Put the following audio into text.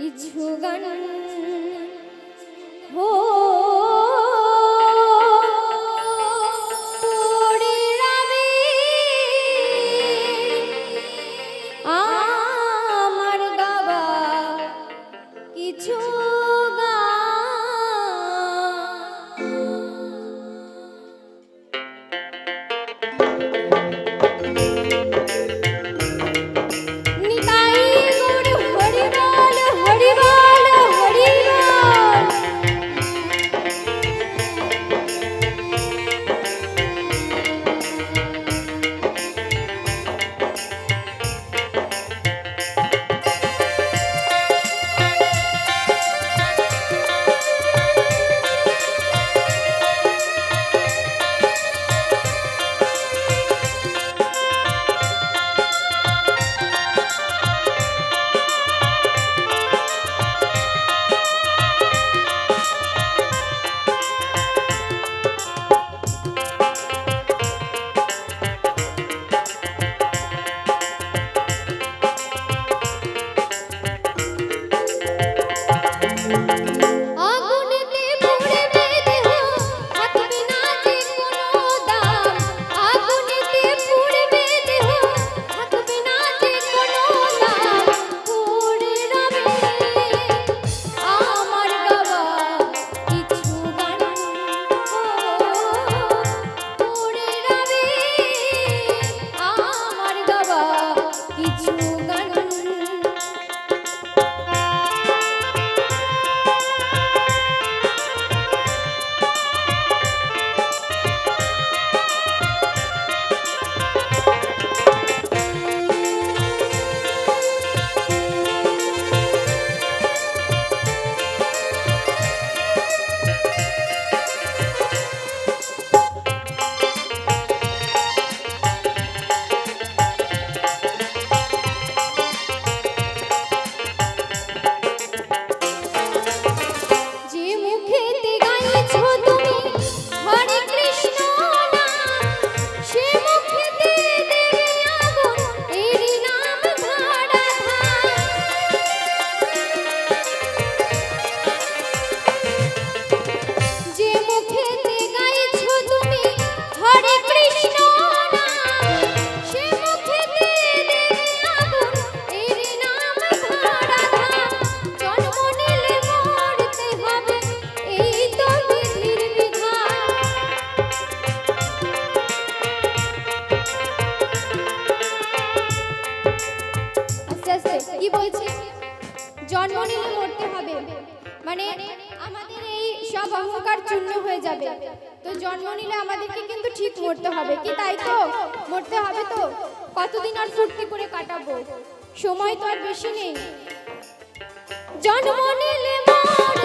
কিছু গান। হো কি বলছে? জন্ম নিলে মরতে হবে। মানে আমাদের এই সব অহংকার চূর্ণ হয়ে যাবে। তো জন্ম নিলে আমাদেরকে কিন্তু ঠিক মরতে হবে। কি তাই তো? মরতে হবে তো? কতদিন আর ফুর্তি করে কাটাবো? সময় তো আর বেশি নেই। জন্ম নিলে মর